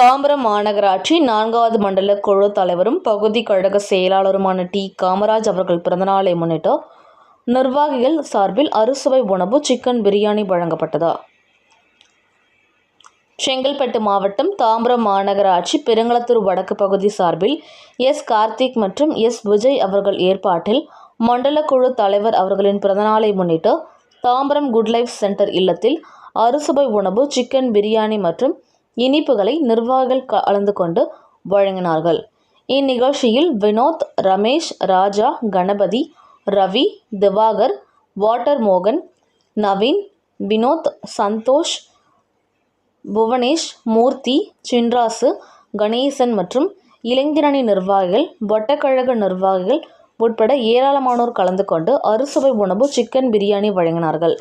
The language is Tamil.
தாம்பரம் மாநகராட்சி நான்காவது மண்டல குழு தலைவரும் பகுதி கழக செயலாளருமான டி. காமராஜ் அவர்கள் பிறந்தநாளை முன்னிட்டு நிர்வாகிகள் சார்பில் அறுசுவை உணவு சிக்கன் பிரியாணி வழங்கப்பட்டது. செங்கல்பட்டு மாவட்டம் தாம்பரம் மாநகராட்சி பெருங்களத்தூர் வடக்கு பகுதி சார்பில் எஸ். கார்த்திக் மற்றும் எஸ். விஜய் அவர்கள் ஏற்பாட்டில் மண்டல குழு தலைவர் அவர்களின் பிறந்தநாளை முன்னிட்டு தாம்பரம் குட் லைஃப் சென்டர் இல்லத்தில் அறுசுவை உணவு சிக்கன் பிரியாணி மற்றும் இனிப்புகளை நிர்வாகிகள் கலந்து கொண்டு வழங்கினார்கள். இந்நிகழ்ச்சியில் வினோத் ரமேஷ் ராஜா கணபதி ரவி திவாகர் வாட்டர் மோகன் நவீன் வினோத் சந்தோஷ் புவனேஷ் மூர்த்தி சின்ராசு கணேசன் மற்றும் இளைஞரணி நிர்வாகிகள் வட்டக்கழக நிர்வாகிகள் உட்பட ஏராளமானோர் கலந்து கொண்டு அறுசுவை உணவு சிக்கன் பிரியாணி வழங்கினார்கள்.